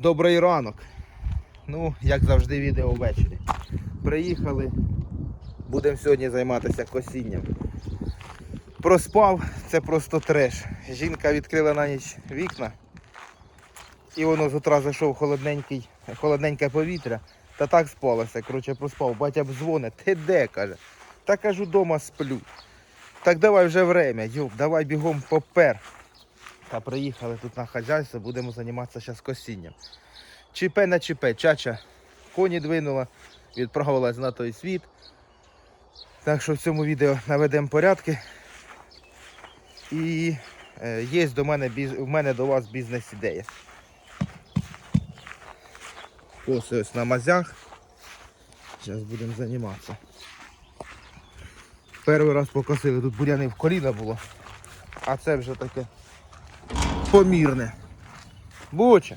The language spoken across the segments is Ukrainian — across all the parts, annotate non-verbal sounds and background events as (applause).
Добрий ранок. Ну, як завжди, відео ввечері. Приїхали. Будемо сьогодні займатися косінням. Проспав, це просто треш. Жінка відкрила на ніч вікна. І воно з утра зайшов холодненький, холодненьке повітря. Та так спалося. Коротше, проспав. Батя б дзвонить. Ти де? каже. Та кажу, дома сплю. Так давай вже время, йоп, давай бігом попер. Та приїхали тут на хазяйство, будемо займатися зараз косінням. Чіпе на чіпе, чача коні двинула, відправилась на той світ. Так що в цьому відео наведемо порядки. І е, є до мене, в мене до вас бізнес-ідея. Ось ось на мазях. Зараз будемо займатися. Перший раз покосили, тут буряни в коліна було, а це вже таке помірне. Буча.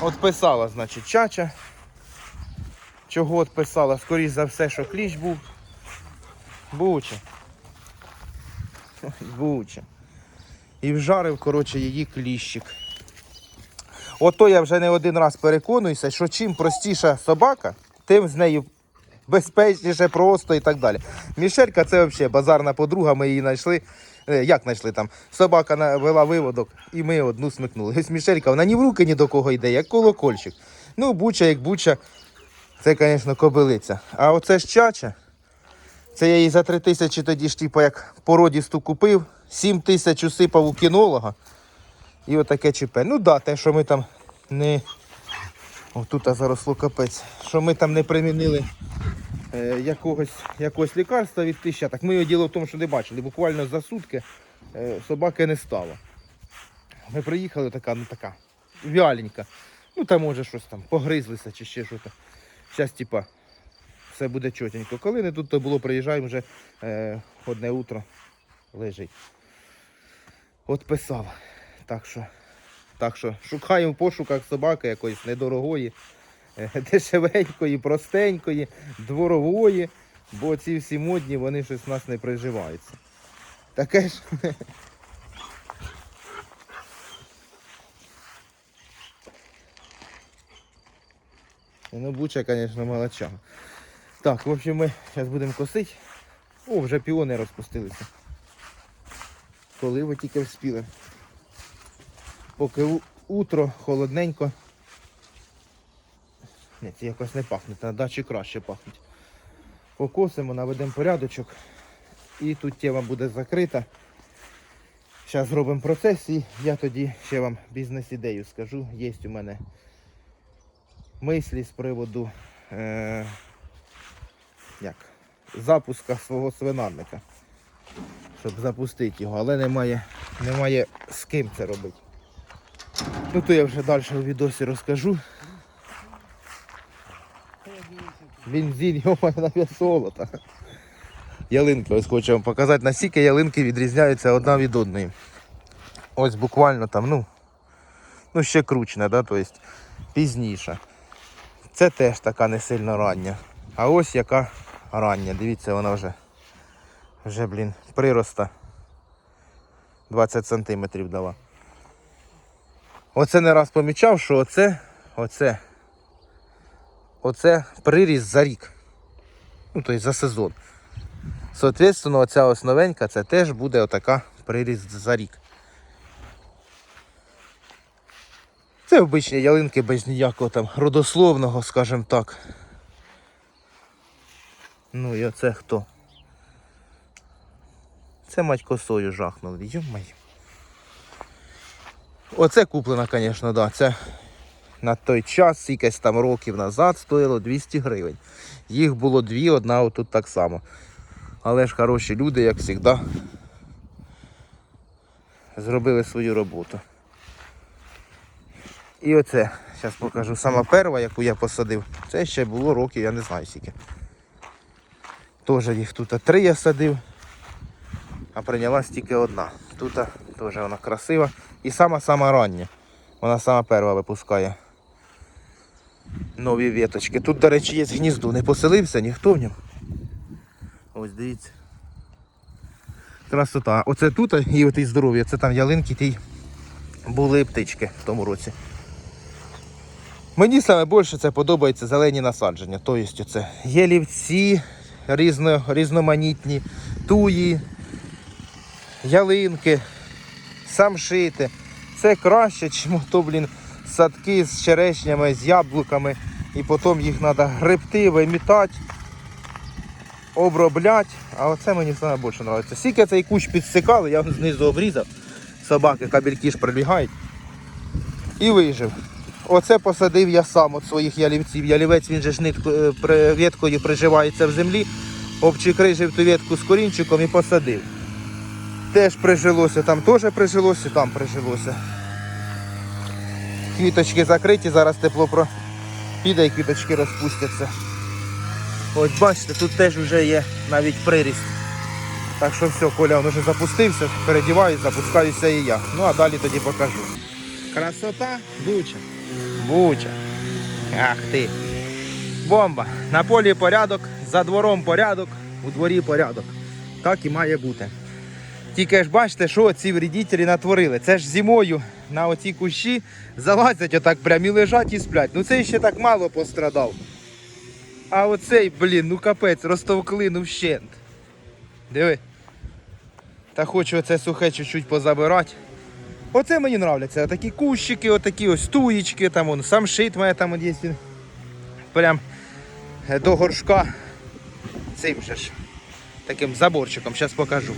От писала, значить, чача. Чого от писала? Скоріше за все, що кліщ був. Буча. Буча. І вжарив, коротше, її кліщик. Ото я вже не один раз переконуюся, що чим простіша собака, тим з нею безпечніше, просто і так далі. Мішелька це взагалі базарна подруга, ми її знайшли. Е, Як знайшли там? Собака на- вела виводок, і ми одну смикнули. Ось Мішелька, вона ні в руки ні до кого йде, як колокольчик. Ну, буча, як буча, це, звісно, кобилиця. А оце ж чача. Це я її за три тисячі тоді ж, типу, як породісту купив, сім тисяч усипав у кінолога. І отаке чіпе. Ну да, те, що ми там не. О, тут заросло капець. Що ми там не примінили якогось, якогось лікарства від тища. Так ми його діло в тому, що не бачили. Буквально за сутки е, собаки не стало. Ми приїхали, така, ну така, вяленька. Ну там може щось там погризлися чи ще щось. Зараз, типа, все буде чотенько. Коли не тут то було, приїжджаємо вже е, одне утро лежить. От писав. Так що, так що шукаємо в пошуках собаки якоїсь недорогої, е, (laughs) дешевенької, простенької, дворової, бо ці всі модні, вони щось в нас не приживаються. Таке ж. (laughs) Ну, буча, звісно, молодчага. Так, в общем, ми зараз будемо косити. О, вже піони розпустилися. Коли ви тільки вспіли. Поки утро, холодненько. Ні, це якось не пахне, на дачі краще пахнуть. Покосимо, наведемо порядочок. І тут тема буде закрита. Зараз зробимо процес і я тоді ще вам бізнес-ідею скажу. Є у мене мислі з приводу е, як, запуска свого свинарника. Щоб запустити його, але немає, немає з ким це робити. Ну то я вже далі у відосі розкажу. Бензин, (laughs) йома, на вес золота. Ялинки, ось хочу вам показати, наскільки ялинки відрізняються одна від одної. Ось буквально там, ну, ну ще кручне, да, тобто пізніше. Це теж така не сильно рання. А ось яка рання. Дивіться, вона вже, вже блін, прироста 20 сантиметрів дала. Оце не раз помічав, що оце, оце, оце приріст за рік. Ну, тобто за сезон. Соответственно, оця ось новенька, це теж буде отака приріст за рік. Це обичні ялинки без ніякого там родословного, скажімо так. Ну і оце хто? Це мать косою жахнули, йомай. Оце куплена, звісно, да. Це на той час, якесь там років назад, стоїло 200 гривень. Їх було дві, одна отут так само. Але ж хороші люди, як завжди, зробили свою роботу. І оце, зараз покажу, сама перша, яку я посадив, це ще було років, я не знаю скільки. Теж їх тут три я садив, а прийнялась тільки одна. Тут теж вона красива. І сама-сама рання. Вона сама перша випускає нові віточки. Тут, до речі, є гніздо, не поселився ніхто в ньому. Ось дивіться. Красота. Оце тут і оті здоров'я, це там ялинки тій були птички в тому році. Мені саме більше це подобається зелені насадження. Тобто це єлівці різно, різноманітні, туї, ялинки, самшити. Це краще, ніж то, блін, садки з черешнями, з яблуками. І потім їх треба гребти, вимітати, обробляти. А оце мені більше подобається. Скільки цей кущ підсикали, я знизу обрізав. Собаки, кабельки ж прибігають. І вижив. Оце посадив я сам від своїх ялівців. Ялівець він же ж нитко, веткою приживається в землі. Обчикрижив ту ветку з корінчиком і посадив. Теж прижилося, там теж прижилося, там прижилося. Квіточки закриті, зараз тепло піде і квіточки розпустяться. Ось бачите, тут теж вже є навіть приріст. Так що все, Коля він вже запустився, передіваюсь, запускаюся і я. Ну а далі тоді покажу. Красота буча. Буча. Ах ти. Бомба. На полі порядок, за двором порядок, у дворі порядок. Так і має бути. Тільки ж бачите, що ці вредителі натворили. Це ж зимою на оці кущі залазять отак прям і лежать і сплять. Ну цей ще так мало пострадав. А оцей, блін, ну капець, розтовкли, ну вщент. Диви. Та хочу оце сухе чуть-чуть позабирати. Оце мені нравляться. Такі кущики, отакі ось туєчки, там он сам шит мене там є. Прям е, до горшка цим же ж. Таким заборчиком, зараз покажу.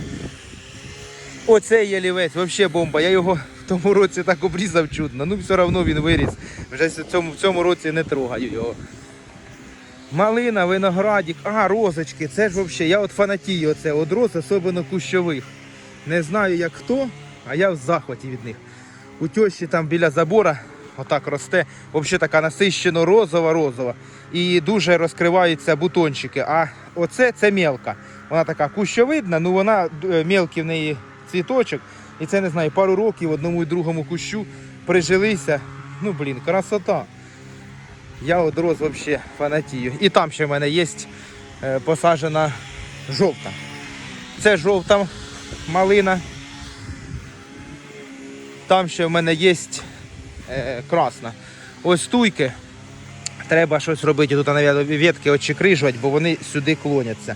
Оцей ялівець, взагалі бомба. Я його в тому році так обрізав чудно. Ну все одно він виріс. Вже в цьому, в цьому році не трогаю його. Малина, виноградик, а, розочки, це ж взагалі, я от фанатію оце, от роз, особливо кущових. Не знаю як хто, а я в захваті від них. У тещі там біля забора отак росте, взагалі така насищено розова-розова. І дуже розкриваються бутончики. А оце це мелка. Вона така кущовидна, ну вона е, мелкий в неї цвіточок. І це не знаю, пару років одному і другому кущу прижилися. Ну блін, красота. Я от роз взагалі фанатію. І там ще в мене є е, посаджена жовта. Це жовта малина. Там ще в мене є е, красна. Ось туйки. Треба щось робити. Тут, навіть, ветки очекрижувати, бо вони сюди клоняться.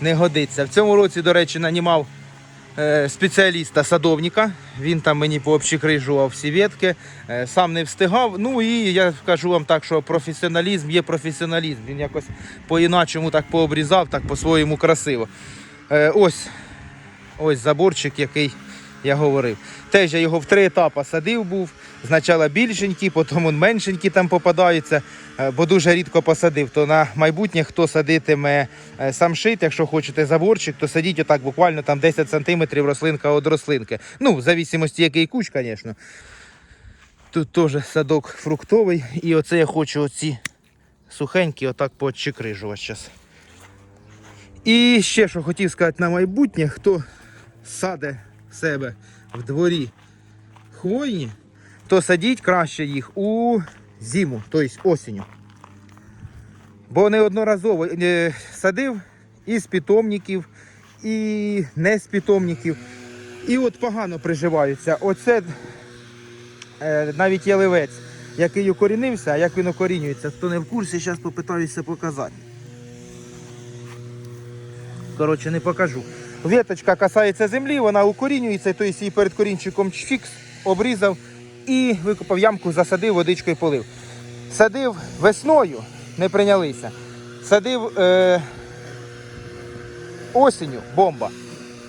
Не годиться. В цьому році, до речі, нанімав спеціаліста садовника. Він там мені пообщикрижував всі ветки, е, сам не встигав. Ну і я скажу вам так, що професіоналізм є професіоналізм. Він якось по-іначому так пообрізав, так по-своєму красиво. Е, ось, ось заборчик, який я говорив. Теж я його в три етапи садив був. Спочатку більшенькі, потім он меншенькі там попадаються, е, бо дуже рідко посадив. То на майбутнє, хто садитиме е, самшит, якщо хочете заборчик, то садіть отак буквально там 10 см рослинка від рослинки. Ну, в зависимості який кущ, звісно. Тут теж садок фруктовий. І оце я хочу оці сухенькі отак почекрижувати зараз. І ще що хотів сказати на майбутнє, хто саде в себе в дворі хвойні, то садіть краще їх у зиму, тобто осінню. Бо неодноразово е, садив і з питомників, і не з питомників. І от погано приживаються. Оце е, навіть яливець, який укорінився, а як він укорінюється, хто не в курсі, зараз попитаюся показати. Коротше, не покажу. Веточка касається землі, вона укорінюється, тобто її перед корінчиком фікс, обрізав і викопав ямку, засадив, водичкою полив. Садив весною, не прийнялися. Садив е, осінню, бомба.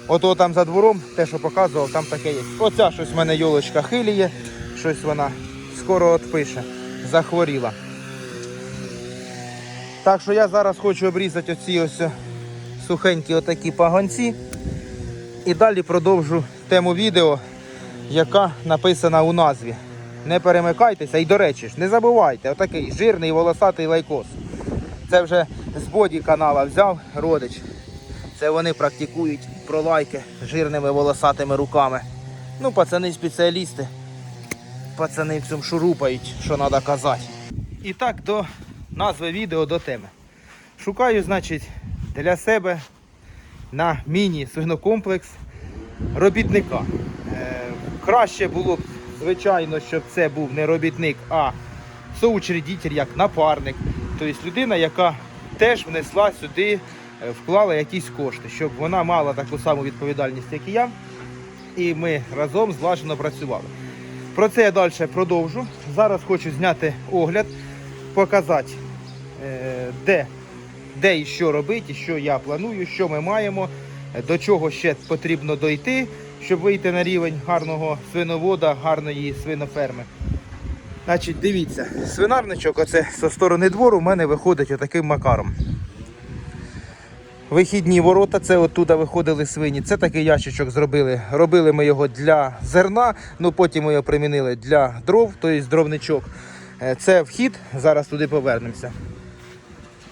Ото там за двором, те, що показував, там таке є. Оця щось в мене йолочка хиліє, щось вона скоро відпише, захворіла. Так що я зараз хочу обрізати оці ось сухенькі отакі пагонці. І далі продовжу тему відео, яка написана у назві. Не перемикайтеся і, до речі, ж, не забувайте, отакий жирний волосатий лайкос. Це вже з боді канала взяв родич. Це вони практикують пролайки жирними волосатими руками. Ну, пацани спеціалісти. Пацани в цьому шурупають, що треба казати. І так до назви відео до теми. Шукаю, значить, для себе на міні-свинокомплекс робітника. Краще було б звичайно, щоб це був не робітник, а соучредитель, як напарник. Тобто людина, яка теж внесла сюди, е, вклала якісь кошти, щоб вона мала таку саму відповідальність, як і я, і ми разом злажено працювали. Про це я далі продовжу. Зараз хочу зняти огляд, показати, е, де, де і що робити, що я планую, що ми маємо, е, до чого ще потрібно дойти, щоб вийти на рівень гарного свиновода, гарної свиноферми. Значить, дивіться, свинарничок, оце зі сторони двору, в мене виходить отаким макаром. Вихідні ворота, це оттуда виходили свині. Це такий ящичок зробили. Робили ми його для зерна, ну потім ми його примінили для дров, тобто дровничок. Е, Це вхід, зараз туди повернемося.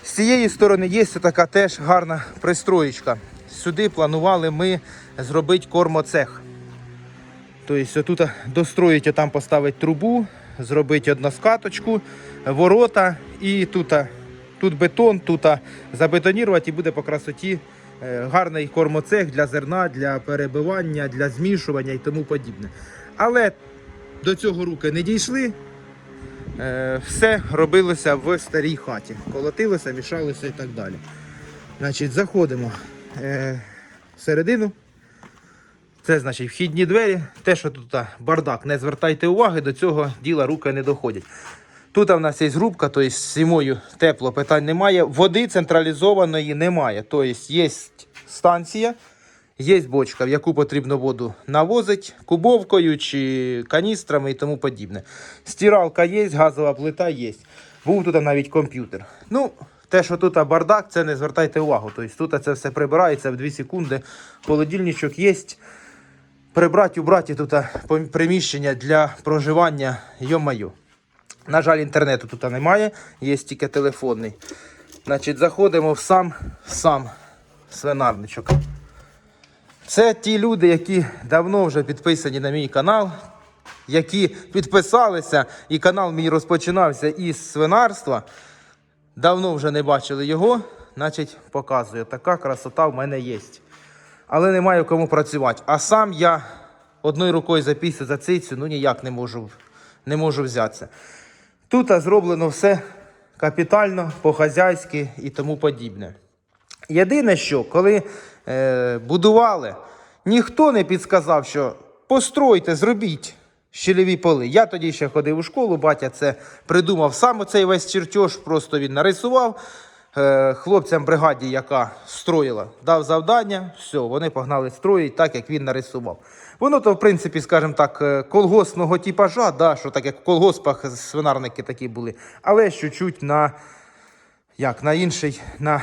З цієї сторони є така теж гарна пристроєчка. Сюди планували ми зробити кормоцех. Тобто отут достроїть, там поставити трубу, зробити односкаточку, ворота і тут, тут бетон, тут забетонірувати і буде по красоті е, гарний кормоцех для зерна, для перебивання, для змішування і тому подібне. Але до цього руки не дійшли. Е, Все робилося в старій хаті. Колотилося, мішалося і так далі. Значить, заходимо е, всередину. Це значить вхідні двері. Те, що тут бардак, не звертайте уваги, до цього діла руки не доходять. Тут в нас є грубка, тобто зимою тепло, питань немає. Води централізованої немає. Тобто є станція, є бочка, в яку потрібно воду навозити кубовкою чи каністрами і тому подібне. Стиралка є, газова плита є. Був тут навіть комп'ютер. Ну, те, що тут бардак, це не звертайте увагу. Тобто тут це все прибирається в 2 секунди. Холодильничок є. Прибрати, убрати тут приміщення для проживання, йо-майо. На жаль, інтернету тут немає, є тільки телефонний. Значить, заходимо в сам, сам свинарничок. Це ті люди, які давно вже підписані на мій канал, які підписалися, і канал мій розпочинався із свинарства. Давно вже не бачили його, значить, показую. Така красота в мене є. Але немає кому працювати. А сам я одною рукою за за цицю, ну ніяк не можу, не можу взятися. Тут зроблено все капітально, по-хазяйськи і тому подібне. Єдине, що коли е, будували, ніхто не підсказав, що постройте, зробіть щелеві поли. Я тоді ще ходив у школу, батя це придумав сам оцей весь чертеж, просто він нарисував. Е, хлопцям бригаді, яка строїла, дав завдання, все, вони погнали строїть так, як він нарисував. Воно то, в принципі, скажімо так, е, колгоспного типажа, да, що так як в колгоспах свинарники такі були, але чуть-чуть на, як, на інший, на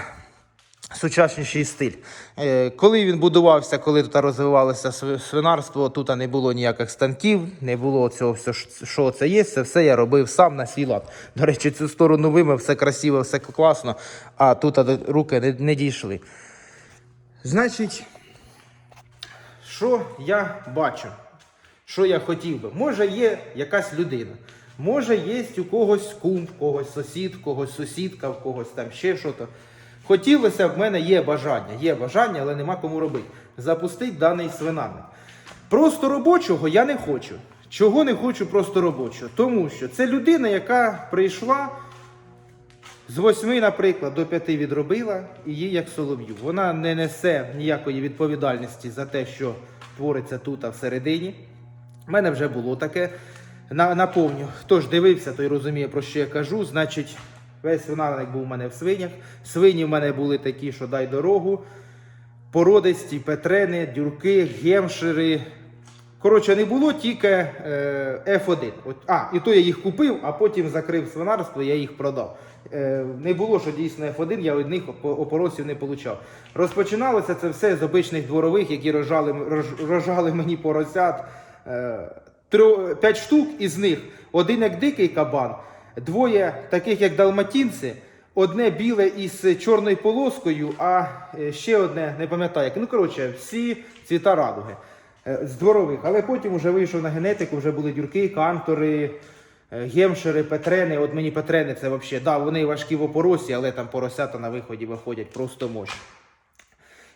сучасніший стиль. Е, Коли він будувався, коли тут розвивалося свинарство, тут не було ніяких станків, не було цього, все, що це є, це все я робив сам на свій лад. До речі, цю сторону вимив, все красиво, все класно, а тут руки не, не дійшли. Значить, що я бачу? Що я хотів би? Може, є якась людина. Може, є у когось кум, в когось сусід, в когось сусідка, в когось там ще щось. Хотілося б, в мене є бажання, є бажання, але нема кому робити. Запустити даний свинарник. Просто робочого я не хочу. Чого не хочу просто робочого? Тому що це людина, яка прийшла з восьми, наприклад, до п'яти відробила і їй як солов'ю. Вона не несе ніякої відповідальності за те, що твориться тут а всередині. У мене вже було таке. На, наповню, хто ж дивився, той розуміє, про що я кажу. Значить, весь свинарник був у мене в свинях. Свині в мене були такі, що дай дорогу. Породисті, петрени, дюрки, гемшири. Коротше, не було тільки е, F1. От, а, і то я їх купив, а потім закрив свинарство, я їх продав. Е, не було, що дійсно F1, я одних оп- опоросів не получав. Розпочиналося це все з обичних дворових, які рожали, рож- рожали мені поросят. Е, тро- п'ять штук із них один як дикий кабан, двоє таких як далматінці, одне біле із чорною полоскою, а е, ще одне, не пам'ятаю, ну коротше, всі цвіта радуги е, з дворових. Але потім вже вийшов на генетику, вже були дюрки, кантори, е, гемшери, петрени. От мені петрени це взагалі, да, вони важкі в опоросі, але там поросята на виході виходять просто мощні.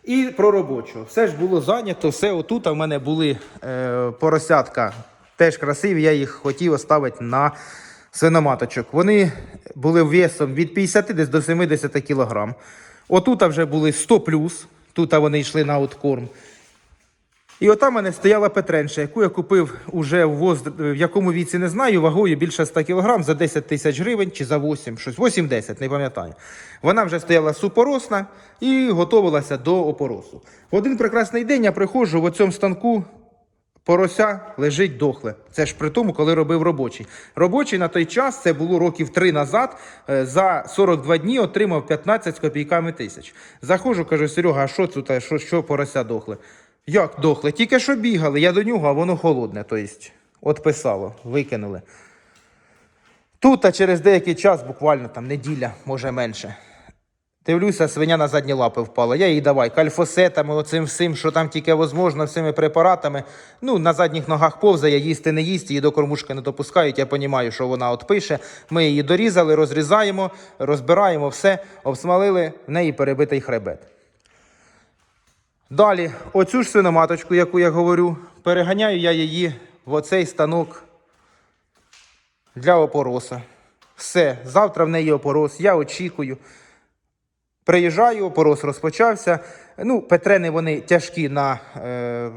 І про робочу. Все ж було зайнято, все отут. В мене були е, поросятка Теж красиві, я їх хотів оставити на свиноматочок. Вони були весом від 50 десь до 70 кг. Отут вже були 100 плюс, тут вони йшли на откорм. І отам мене стояла Петренша, яку я купив уже в, воз... в якому віці не знаю, вагою більше 100 кг за 10 тисяч гривень чи за 8, щось 8-10, не пам'ятаю. Вона вже стояла супоросна і готувалася до опоросу. В один прекрасний день я приходжу в цьому станку. Порося лежить дохле. Це ж при тому, коли робив робочий. Робочий на той час, це було років три назад, е, за 42 дні отримав 15 з копійками тисяч. Заходжу, кажу, Серега, а що а що, що порося дохле? Як дохле? Тільки що бігали, я до нього, а воно холодне, тобто, от писало, викинули. Тут, а через деякий час, буквально там неділя, може менше. Дивлюся, свиня на задні лапи впала. Я їй давай кальфосетами, оцим всім, що там тільки можливо, всіми препаратами. Ну, на задніх ногах повзає, їсти не їсть, її до кормушки не допускають. Я розумію, що вона от пише. Ми її дорізали, розрізаємо, розбираємо все, обсмалили, в неї перебитий хребет. Далі, оцю ж свиноматочку, яку я говорю, переганяю я її в оцей станок для опороса. Все, завтра в неї опорос, я очікую. Приїжджаю, опорос розпочався. Ну, Петрени вони тяжкі на е,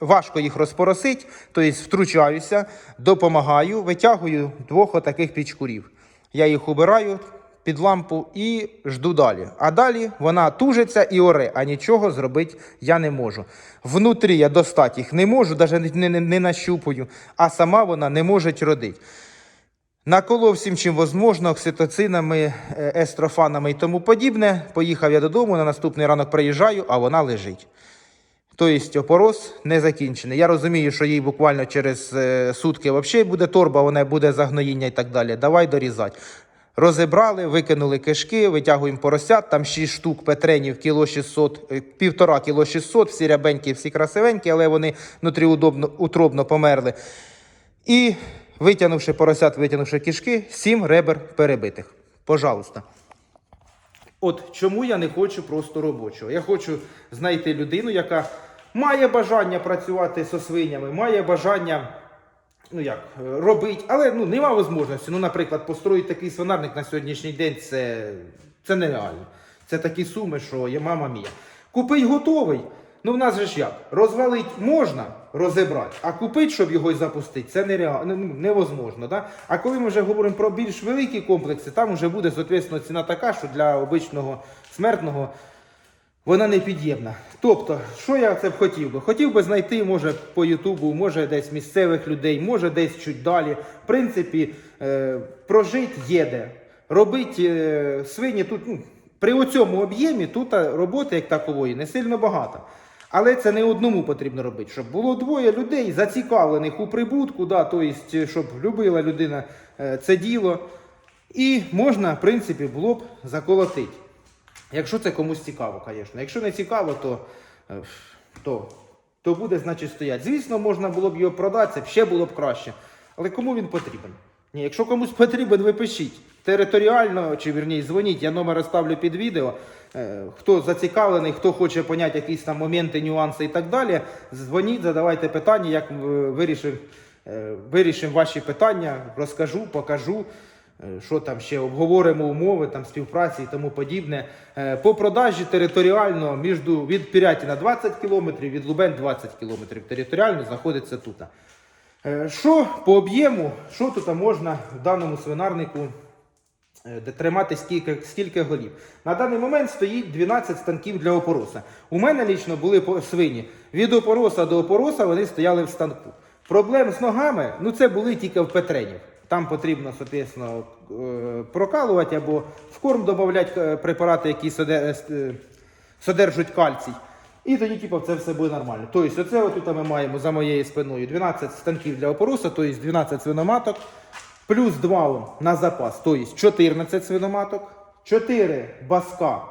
важко їх розпоросить, тобто втручаюся, допомагаю, витягую двох отаких пічкурів. Я їх убираю під лампу і жду далі. А далі вона тужиться і оре, а нічого зробити я не можу. Внутрі я достати їх не можу, навіть не, не, не нащупую, а сама вона не може родити. Наколов всім, чим можливо, окситоцинами, е, естрофанами і тому подібне. Поїхав я додому, на наступний ранок приїжджаю, а вона лежить. Тобто опорос не закінчений. Я розумію, що їй буквально через е, сутки взагалі буде торба, вона буде загноїння і так далі. Давай дорізати. Розібрали, викинули кишки, витягуємо поросят, там 6 штук петренів, кіло 600, е, півтора кіло 600, всі рябенькі, всі красивенькі, але вони внутрі удобно, утробно померли. І витягнувши поросят, витягнувши кишки, сім ребер перебитих. Пожалуйста. От чому я не хочу просто робочого. Я хочу знайти людину, яка має бажання працювати зі свинями, має бажання ну як, робити, але ну, нема можливості. Ну, наприклад, построїти такий свинарник на сьогоднішній день це, це нереально. Це такі суми, що є мама мія. Купить готовий. Ну, в нас же ж як? Розвалить можна розібрати, а купити, щоб його й запустити, це нереально, ну, невозможно. Да? А коли ми вже говоримо про більш великі комплекси, там вже буде, соответственно, ціна така, що для обичного смертного вона непід'ємна. Тобто, що я це б хотів би? Хотів би знайти, може, по Ютубу, може десь місцевих людей, може десь чуть далі. В принципі, е, прожити є де. Робити е, свині тут, ну, при цьому об'ємі тут роботи як такової не сильно багато. Але це не одному потрібно робити, щоб було двоє людей зацікавлених у прибутку, да, тобто, щоб любила людина е, це діло. І можна, в принципі, було б заколотити. Якщо це комусь цікаво, звісно. Якщо не цікаво, то, е, то, то буде, значить, стояти. Звісно, можна було б його продати, це ще було б краще. Але кому він потрібен? Ні, якщо комусь потрібен, ви пишіть. Територіально, чи вірніше, дзвоніть, я номер оставлю під відео. Е, Хто зацікавлений, хто хоче поняти якісь там моменти, нюанси і так далі, дзвоніть, задавайте питання, як е, вирішимо вирішим ваші питання, розкажу, покажу. Е, Що там ще обговоримо умови там співпраці і тому подібне. Е, По продажі територіально між від Пірятіна 20 км, від Лубен 20 км. Територіально знаходиться тут. Е, Що по об'єму, що тут можна в даному свинарнику е, тримати скільки, скільки голів? На даний момент стоїть 12 станків для опороса. У мене лічно були свині. Від опороса до опороса вони стояли в станку. Проблем з ногами, ну це були тільки в Петренів. Там потрібно, соответственно, е, прокалувати або в корм додати препарати, які е, содержать кальцій. І тоді, типу, це все буде нормально. Тобто, оце отут ми маємо за моєю спиною 12 станків для опороса, тобто 12 свиноматок, плюс 2 он на запас, тобто 14 свиноматок, 4 баска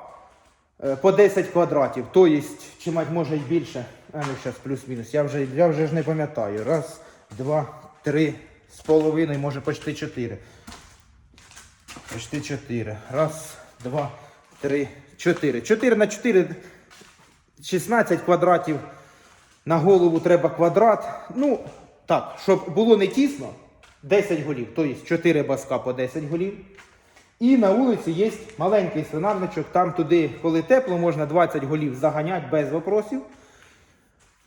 е, по 10 квадратів, тобто, чи мать може й більше. А ну зараз плюс-мінус. Я вже, я вже ж не пам'ятаю. Раз, два, три, з половиною, може почти 4. Почти 4. Раз, два, три, чотири. 4 на 4 16 квадратів. На голову треба квадрат. Ну, Так, щоб було не тісно, 10 голів, тобто 4 баска по 10 голів. І на вулиці є маленький свинарничок, там туди, коли тепло, можна 20 голів заганяти без вопросів.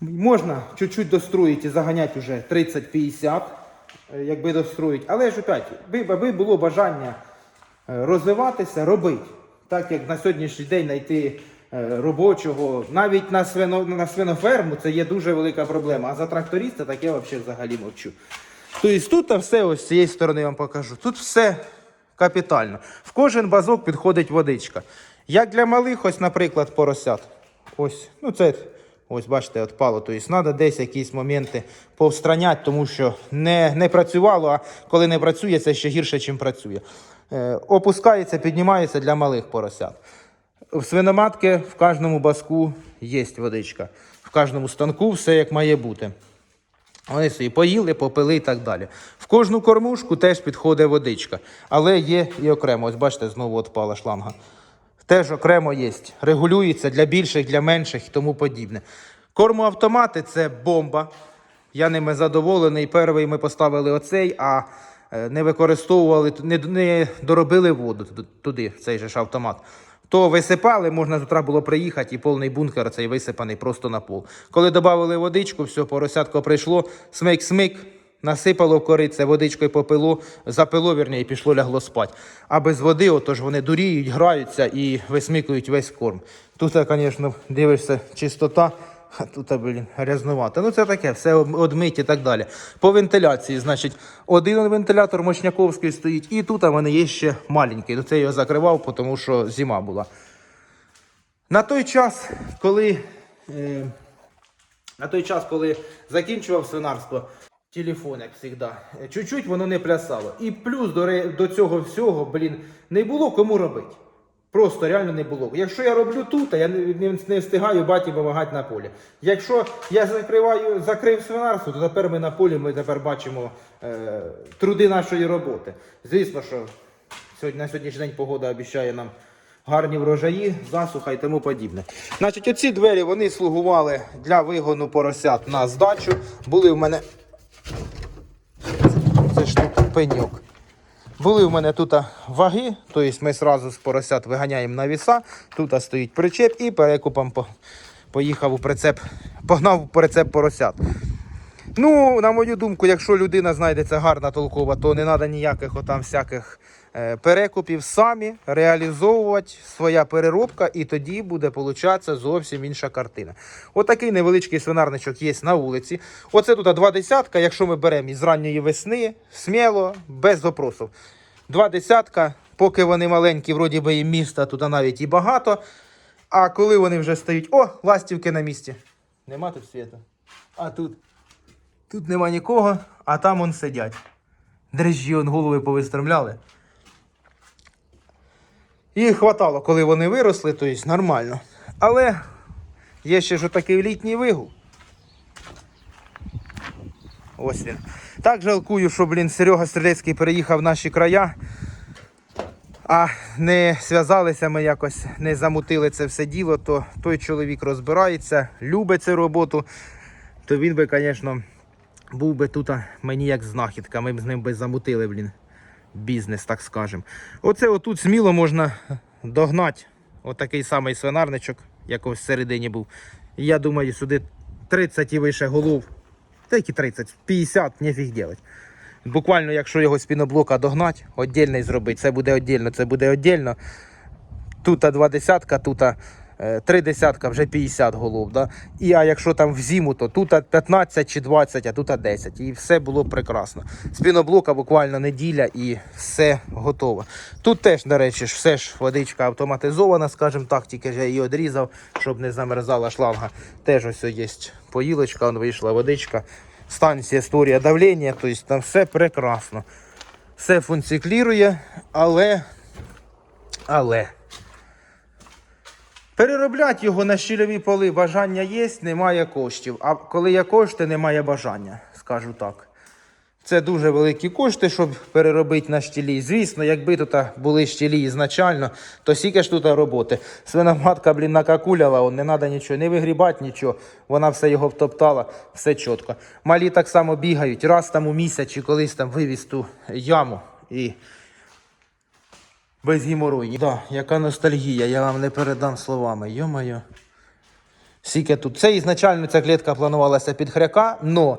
Можна чуть-чуть достроїти і заганяти вже 30-50, е, якби достроїть. Але ж опять, аби було бажання е, розвиватися, робити. Так як на сьогоднішній день знайти е, робочого, навіть на, свино, на свиноферму це є дуже велика проблема. А за тракториста так я взагалі взагалі мовчу. Тобто тут та все ось з цієї сторони я вам покажу. Тут все капітально. В кожен базок підходить водичка. Як для малих, ось, наприклад, поросят. Ось, ну це ось, бачите, отпало. Тобто треба десь якісь моменти повстраняти, тому що не, не працювало, а коли не працює, це ще гірше, ніж працює. Е, опускається, піднімається для малих поросят. В свиноматки в кожному баску є водичка. В кожному станку все як має бути. Вони собі поїли, попили і так далі. В кожну кормушку теж підходить водичка. Але є і окремо. Ось бачите, знову отпала шланга. Теж окремо є. Регулюється для більших, для менших і тому подібне. Кормоавтомати це бомба. Я ними задоволений. Перший ми поставили оцей, а е, не використовували, не, доробили воду туди, цей же ж автомат. То висипали, можна з було приїхати і повний бункер цей висипаний просто на пол. Коли додали водичку, все, поросятко прийшло, смик-смик, насипало в корице, водичкою попило, запило, вірні, і пішло лягло спать. А без води, отож вони дуріють, граються і висмикують весь корм. Тут, звісно, дивишся, чистота. А тут, блін, грязнувато. Ну це таке, все одмить і так далі. По вентиляції, значить, один вентилятор мощняковський стоїть, і тут в мене є ще маленький. Ну це я його закривав, тому що зима була. На той час, коли, е, на той час, коли закінчував свинарство, телефон, як завжди, чуть-чуть воно не плясало. І плюс до, до цього всього, блін, не було кому робити. Просто реально не було. Якщо я роблю тут, а я не, не, встигаю баті допомагати на полі. Якщо я закриваю, закрив свинарство, то тепер ми на полі ми тепер бачимо е, труди нашої роботи. Звісно, що сьогодні, на сьогоднішній день погода обіцяє нам гарні врожаї, засуха і тому подібне. Значить, оці двері вони слугували для вигону поросят на здачу. Були в мене. Це ж тут пеньок. Були в мене тут ваги, тобто ми одразу з поросят виганяємо на віса. Тут стоїть причеп і перекупом поїхав у прицеп, погнав у прицеп поросят. Ну, на мою думку, якщо людина знайдеться гарна толкова, то не треба ніяких отам всяких перекупів самі реалізовувати своя переробка, і тоді буде получатися зовсім інша картина. Отакий невеличкий свинарничок є на вулиці. Оце тут два десятка, якщо ми беремо із ранньої весни, сміло, без вопросів. Два десятка, поки вони маленькі, вроді би і міста, тут навіть і багато. А коли вони вже стають, о, ластівки на місці. Нема тут світа. А тут. Тут нема нікого, а там он сидять. Дрежжі он голови повистромляли. І хватало, коли вони виросли, то є нормально. Але є ще ж такий літній вигул. Ось він. Так жалкую, що, блін, Серега Стрілецький переїхав в наші края. А не зв'язалися ми якось, не замутили це все діло, то той чоловік розбирається, любить цю роботу, то він би, звісно, був би тут мені як знахідка. Ми б з ним би замутили, блін, бізнес, так скажемо. Оце отут сміло можна догнати. Отакий самий свинарничок, як ось всередині був. Я думаю, сюди 30 і вище голов. Та які 30, 50, нефіг делать. Буквально, якщо його з піноблока догнати, віддільний зробити, це буде віддільно, це буде віддільно. Тут два десятка, тут три десятка, вже 50 голов. Да? І а якщо там в зиму, то тут 15 чи 20, а тут 10. І все було прекрасно. З піноблока буквально неділя і все готово. Тут теж, до речі, все ж водичка автоматизована, скажімо так, тільки я її відрізав, щоб не замерзала шланга. Теж ось є поїлочка, вийшла водичка. Станція створює давлення, тобто там все прекрасно. Все функціклірує, але. Але. Переробляти його на щільові поли бажання є, немає коштів. А коли є кошти, немає бажання, скажу так. Це дуже великі кошти, щоб переробити на щілі. Звісно, якби тут були щілі ізначально, то скільки ж тут роботи. Свиноматка, блін, накакуляла, не треба нічого, не вигрібати нічого. Вона все його втоптала, все чітко. Малі так само бігають, раз там у місяць колись там вивіз ту яму і без геморої. Да, яка ностальгія, я вам не передам словами. Йо-моє. Скільки тут. Це ізначально ця клітка планувалася під хряка, но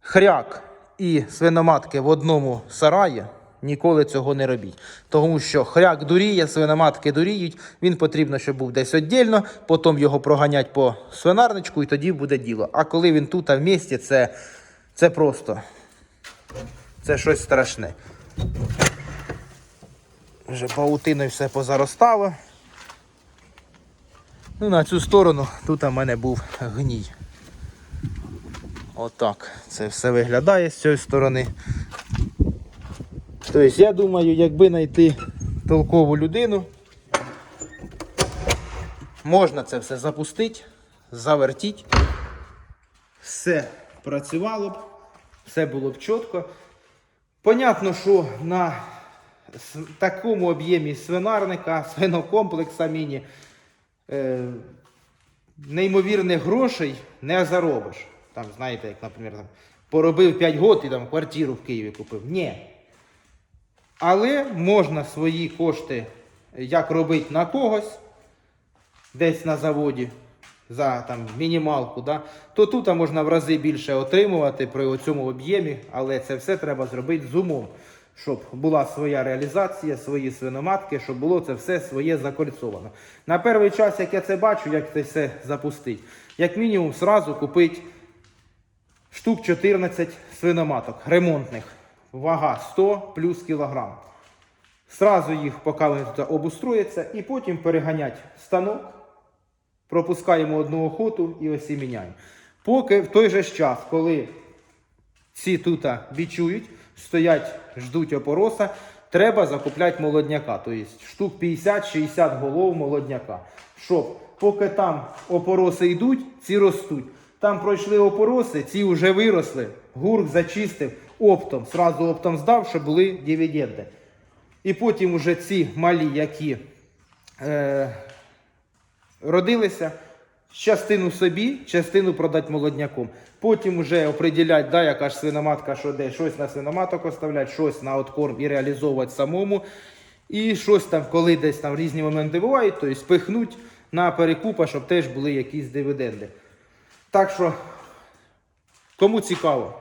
хряк і свиноматки в одному сараї ніколи цього не робіть. Тому що хряк дуріє, свиноматки дуріють, він потрібно, щоб був десь віддільно, потім його проганять по свинарничку і тоді буде діло. А коли він тут, а в місті, це, це просто це щось страшне. Вже паутиною все позаростало. Ну, на цю сторону тут у мене був гній. Отак це все виглядає з цієї сторони. Тобто, я думаю, якби знайти толкову людину, можна це все запустити, завертіти, все працювало б, все було б чітко. Понятно, що на такому об'ємі свинарника, свинокомплекса міні, е, неймовірних грошей не заробиш. Там, знаєте, як, наприклад, там, поробив 5 років і там квартиру в Києві купив. Ні. Але можна свої кошти як робити на когось, десь на заводі за там, мінімалку, да, то тут можна в рази більше отримувати при цьому об'ємі, але це все треба зробити з умом, щоб була своя реалізація, свої свиноматки, щоб було це все своє закольцовано. На перший час, як я це бачу, як це все запустити, як мінімум сразу купити штук 14 свиноматок ремонтних. Вага 100 плюс кілограм. Сразу їх, поки вони тут обустрояться, і потім переганять станок, пропускаємо одну охоту і ось і міняємо. Поки в той же час, коли ці тут відчують, стоять, ждуть опороса, треба закупляти молодняка. Тобто штук 50-60 голов молодняка. Щоб поки там опороси йдуть, ці ростуть. Там пройшли опороси, ці вже виросли, гурк зачистив оптом, сразу оптом здав, щоб були дивіденди. І потім уже ці малі, які е, родилися, частину собі, частину продати молодняком. Потім вже оприділять, да, яка ж свиноматка, що де, щось на свиноматок оставлять, щось на откорм і реалізовувати самому. І щось там, коли десь там різні моменти бувають, то есть пихнуть на перекупа, щоб теж були якісь дивіденди. Так що, кому цікаво,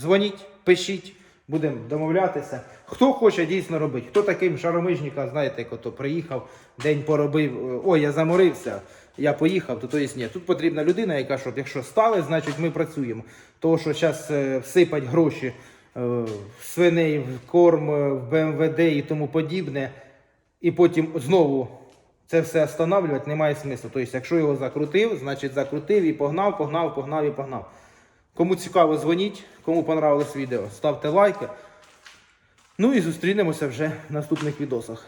дзвоніть, пишіть, будемо домовлятися. Хто хоче дійсно робити, хто таким шаромижника, знаєте, ото приїхав, день поробив, е, ой, я заморився, я поїхав, то, то є ні. Тут потрібна людина, яка, щоб якщо стали, значить ми працюємо. Тому що зараз всипать гроші е, в свиней, в корм, е, в БМВД і тому подібне, і потім знову це все останавливати немає смислу. Тобто, якщо його закрутив, значить закрутив і погнав, погнав, погнав і погнав. Кому цікаво, дзвоніть, кому понравилось відео, ставте лайки. Ну і зустрінемося вже в наступних відосах.